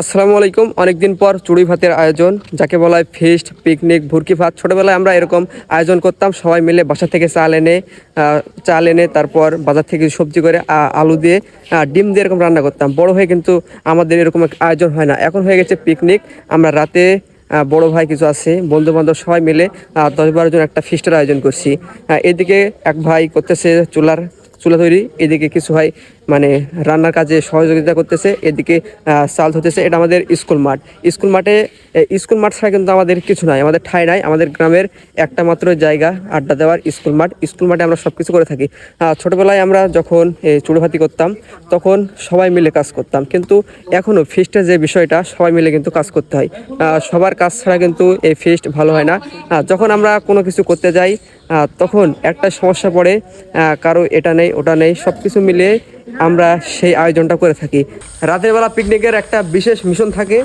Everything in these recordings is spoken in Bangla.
আসসালামু আলাইকুম। অনেকদিন পর চুড়ি ভাতের আয়োজন, যাকে বলা হয় ফিস্ট পিকনিক ভুরকি ভাত। ছোটোবেলায় আমরা এরকম আয়োজন করতাম, সবাই মিলে বাসা থেকে চাল এনে চাল এনে তারপর বাজার থেকে সবজি করে আলু দিয়ে ডিম দিয়ে এরকম রান্না করতাম। বড় হয়ে কিন্তু আমাদের এরকম আয়োজন হয় না। এখন হয়ে গেছে পিকনিক আমরা রাতে বড় ভাই কিছু আছে বন্ধু বান্ধব সবাই মিলে দশ বারো জন একটা ফিস্টের আয়োজন করছি। এদিকে এক ভাই করতেছে চুলার, চুলা তৈরি। এদিকে কিছু ভাই মানে রান্নার কাজে সহযোগিতা করতেছে, এদিকে চাল ধরতেছে, এটা আমাদের স্কুল মাঠ। স্কুল মাঠে স্কুল মাঠ ছাড়া কিন্তু আমাদের কিছু নাই, আমাদের ঠাই নাই, আমাদের গ্রামের একটা মাত্র জায়গা, আড্ডা দেওয়ার স্কুল মাঠ। স্কুল মাঠে আমরা সব কিছু করে থাকি। ছোটবেলায় আমরা যখন চুড়োভাতি করতাম, তখন সবাই মিলে কাজ করতাম। কিন্তু এখনও ফিস্টের যে বিষয়টা, সবাই মিলে কিন্তু কাজ করতে হয়। সবার কাজ ছাড়া কিন্তু এই ফিস্ট ভালো হয় না। যখন আমরা কোনো কিছু করতে যাই তখন একটা সমস্যা পড়ে কারও এটা নেই, ওটা নেই সব কিছু মিলিয়ে আমরা সেই আয়োজনটা করে থাকি। রাতের বেলা পিকনিকের একটা বিশেষ মিশন থাকে,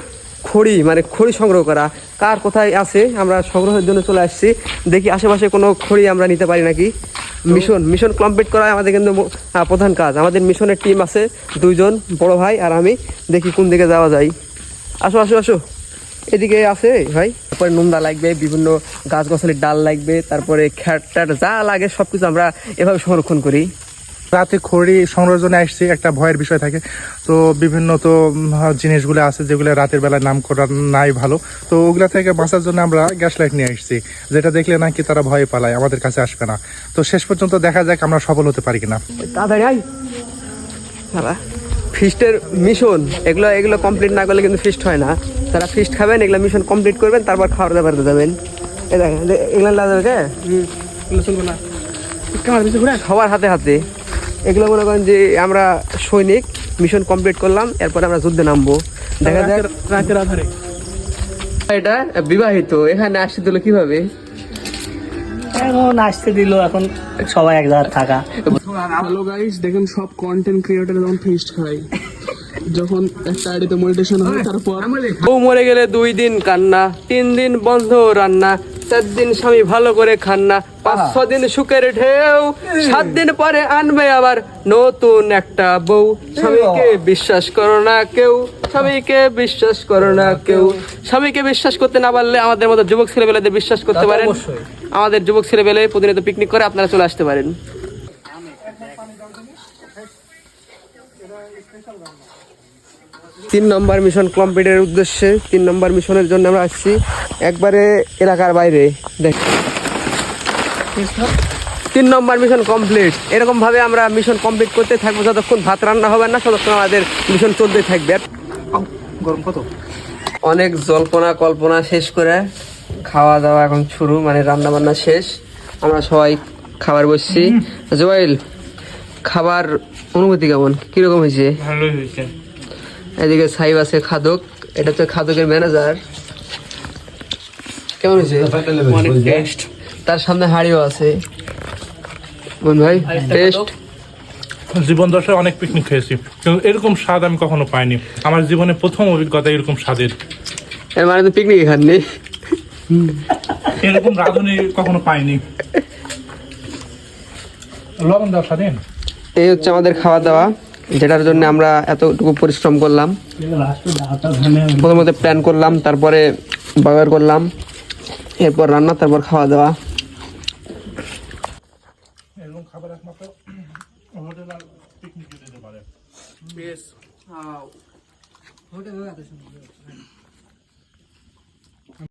খড়ি মানে খড়ি সংগ্রহ করা। কার কোথায় আছে, আমরা সংগ্রহের জন্য চলে আসছি। দেখি আশেপাশে কোনো খড়ি আমরা নিতে পারি নাকি? মিশন মিশন কমপ্লিট করা আমাদের কিন্তু প্রধান কাজ। আমাদের মিশনের টিম আছে দুইজন, বড় ভাই আর আমি। দেখি কোন দিকে যাওয়া যায়। আসো আসো আসো। এদিকে আছে ভাই। তারপরে নোংরা লাগবে, বিভিন্ন গাছ গাছালির ডাল লাগবে, তারপরে খ্যাট যা লাগে সব কিছু আমরা এভাবে সংরক্ষণ করি। রাতে খড়ি সংরক্ষণে আসছি একটা ভয়ের বিষয় থাকে। তো বিভিন্ন তো জিনিসগুলো আছে যেগুলো রাতের বেলায় নাম করা নাই ভালো। তো ওগুলা থেকে বাঁচার জন্য আমরা গ্যাস লাইট নিয়ে আসছি। যেটা দেখলে নাকি তারা ভয় পালায় আমাদের কাছে আসবে না। তো শেষ পর্যন্ত দেখা যাক আমরা সফল হতে পারি কিনা। ফিস্টের মিশন এগুলো এগুলো কমপ্লিট না করলে কিন্তু ফিস্ট হয় না। তারা ফিস্ট খাবেন এগুলো মিশন কমপ্লিট করবেন তারপর খাওয়ার দাবার যাবেন। এগুলো লাগবে কে চলবে না। ক্যামেরা সবার হাতে হাতে। এগুলো মনে করেন যে আমরা সৈনিক মিশন কমপ্লিট করলাম এরপর আমরা যুদ্ধে নামবো। দেখা যাক। রাতের আধারে। এটা বিবাহিত এখানে আসতে দিল কীভাবে? এখন আসতে দিল এখন সবাই এক জায়গায় থাকা। হ্যালো গাইস দেখেন সব কন্টেন্ট ক্রিয়েটর যখন ফিস্ট খায় যখন একটা আইডিতে মনিটেশন হয় তারপর বউ মরে গেলে দুই দিন কান্না তিন দিন বন্ধ রান্না চার দিন স্বামী ভালো করে খান্না পাঁচ ছ দিন সুখের ঢেউ সাত দিন পরে আনবে আবার নতুন একটা বউ। স্বামীকে বিশ্বাস করো না কেউ স্বামীকে বিশ্বাস করো না কেউ। স্বামীকে বিশ্বাস করতে না পারলে আমাদের মতো যুবক ছেলেবেলাদের বিশ্বাস করতে পারেন। আমাদের যুবক ছেলেবেলে প্রতিনিয়ত পিকনিক করে আপনারা চলে আসতে পারেন। তিন নম্বর মিশন কমপ্লিটের উদ্দেশ্যে তিন নম্বর মিশনের জন্য আমরা আসছি। একবারে এলাকার বাইরে। দেখ তিন নম্বর মিশন কমপ্লিট। এরকম ভাবে আমরা মিশন কমপ্লিট করতে থাকব যতক্ষণ ভাত রান্না হবে না ততক্ষণ আমাদের মিশন চলতে থাকবে। গরম কত? অনেক জল্পনা কল্পনা শেষ করে খাওয়া দাওয়া এখন শুরু মানে রান্না বান্না শেষ। আমরা সবাই খাবার বসছি। জোয়াইল খাবার অনুভূতি কেমন? কীরকম হয়েছে? ভালোই হয়েছে। এদিকে সাইব আছে খাদক এটা হচ্ছে খাদকের ম্যানেজার কেমন হয়েছে? অনেক টেস্ট তার সামনে হাড়িও আছে। মন ভাই টেস্ট জীবন দশায় অনেক পিকনিক খেয়েছি কিন্তু এরকম স্বাদ আমি কখনো পাইনি। আমার জীবনে প্রথম অভিজ্ঞতা এরকম স্বাদের। এর মানে তো পিকনিক খাননি। এরকম রাঁধুনি কখনো পাইনি। লবণ দেওয়া স্বাধীন। এই হচ্ছে আমাদের খাওয়া দাওয়া যেটার জন্য আমরা এতটুকু পরিশ্রম করলাম। প্রথমত প্ল্যান করলাম তারপরে বাগার করলাম এরপর রান্না তারপর খাওয়া দাওয়া এরকম খাবার একমাত্র হোটেল আর পিকনিক দিতে পারে। বেশ